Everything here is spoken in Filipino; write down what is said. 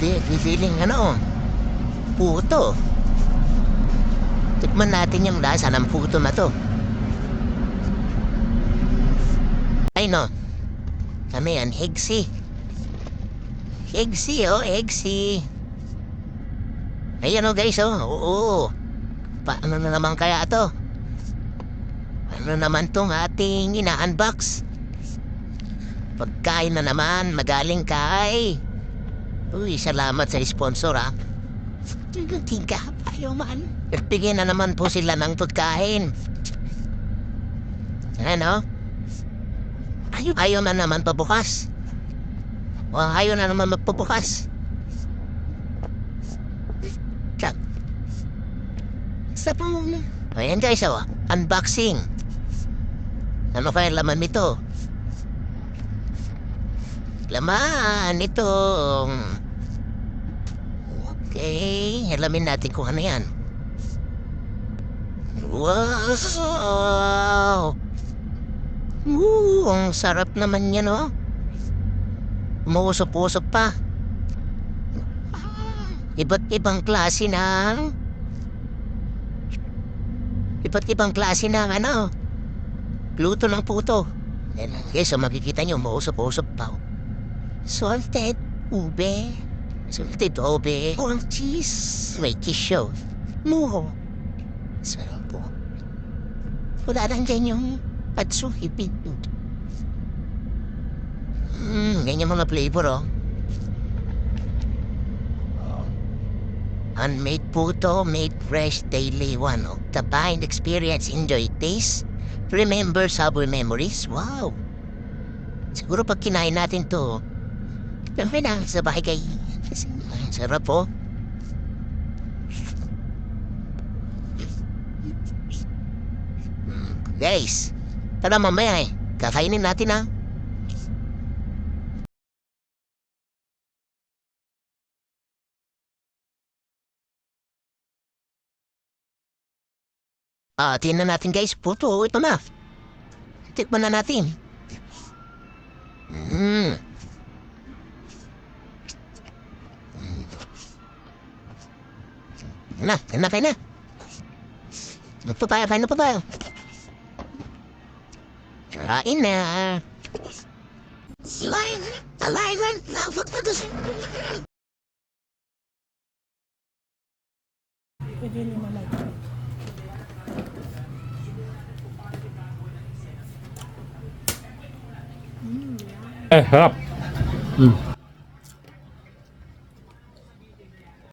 Hindi, feeling ano, puto. Tikman natin yung lasa ng puto na to. Ay no, kami yan, Higsi. Higsi oh, Higsi. Ayan oh guys oh, oo. Paano na naman kaya to? Ano naman tong ating ina-unbox? Pagkain na naman, magaling kay. Uy, salamat sa sponsor ah. Tingka, ayaw man. Bigyan na naman po sila ng pagkain. Ano? Ayaw, ayaw na naman pabukas. O ayaw na naman magpabukas. Tsak. Sa po Ayan guys, oh, unboxing. Ano kaya laman nito? Laman ito. Okay, alamin natin kung ano yan. Wow! Ooh, ang sarap naman yan, oh. Umuusap-usap pa. Iba't ibang klase ng... Iba't ibang klase ng ano. Luto ng puto. Okay, so makikita nyo, umuusap-usap pa. oh. Salted ube. Salted ube. Pork cheese. May show. Muho. Sarap po. Wala lang dyan yung patsuhi pinto. Hmm, ganyan mga flavor oh. Unmade puto, made fresh daily one. Oh. Combined experience, enjoy taste. Remember Subway memories. Wow. Siguro pag kinain natin to, kami na sa. Ang sarap po. Hmm, Guys, tara mamaya eh. Kakainin natin ha. Ah, tingnan natin guys. Puto, ito na. Tikman na natin. Hmm. Na, na tayo na. Ano pa tayo, kain na pa tayo. Kain na. Lion, lion, lawak na to Pwede lima lang. Eh, harap. Hmm.